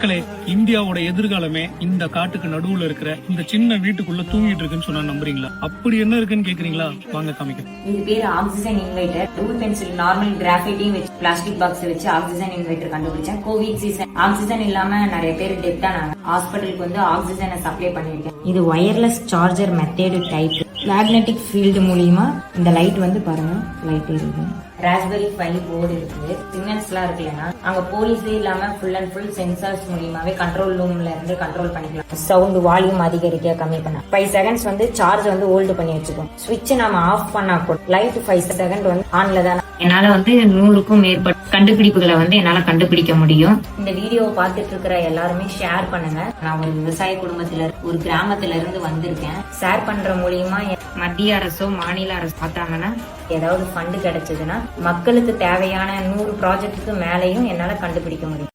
மக்களே இந்தியாவோட எதிர்காலமே இந்த காட்டுக்கு நடுவுல இருக்கிற இந்த சின்ன வீட்டுக்குள்ள தூங்கிட்டு இருக்குன்னு சொன்னா நம்புறீங்களா? அப்படி என்ன இருக்குன்னு கேக்குறீங்களா? வாங்க காமிக்க இது பேர் oxygen inventor rule pencil normal கிராஃபைட்டையும் வச்சு பிளாஸ்டிக் பாக்ஸ் வச்சு ஆக்சிஜன் இன்வைட்டர் கண்டுபிடிச்சேன். கோவிட் சீசன் ஆக்சிஜன் இல்லாம நிறைய பேர் டெத் ஆனாங்க. ஹாஸ்பிட்டலுக்கு வந்து ஆக்சிஜனை சப்ளை பண்ணிருக்கேன் இது wireless charger method type magnetic field மூலியமா இந்த லைட் வந்து பாருங்க லைட் இருக்கு. ராஸ்பெரி ஃபைவ் போர்டு இருக்கு. சிக்னல்ஸ் எல்லாம் இருக்கு இல்லைன்னா அங்க போலீஸே இல்லாம ஃபுல் அண்ட் ஃபுல் சென்சார்ஸ் மூலியமாவே கண்ட்ரோல் ரூம்ல இருந்து கண்ட்ரோல் பண்ணிக்கலாம். சவுண்ட் வால்யூம் அதிகரிக்க கம்மி பண்ண ஃபைவ் செகண்ட்ஸ் வந்து சார்ஜ் வந்து ஹோல்டு பண்ணி வச்சுக்கோம். ஸ்விட்ச் நம்ம ஆஃப் பண்ணா கூட லைட் ஃபைவ் செகண்ட் வந்து ஆன்ல தான். என்னால வந்து நூறுக்கும் மேற்பட்ட கண்டுபிடிப்புகளை வந்து என்னால கண்டுபிடிக்க முடியும். இந்த வீடியோவை பார்த்துட்டு இருக்கிற எல்லாருமே ஷேர் பண்ணுங்க. நான் ஒரு விவசாய குடும்பத்துல ஒரு கிராமத்துல இருந்து வந்திருக்கேன். ஷேர் பண்ற மூலியமா மத்திய அரசோ மாநில அரசு பார்த்தாங்கன்னா ஏதாவது ஃபண்டு கிடைச்சதுன்னா மக்களுக்கு தேவையான நூறு ப்ராஜெக்ட்டுக்கு மேலேயும் என்னால கண்டுபிடிக்க முடியும்.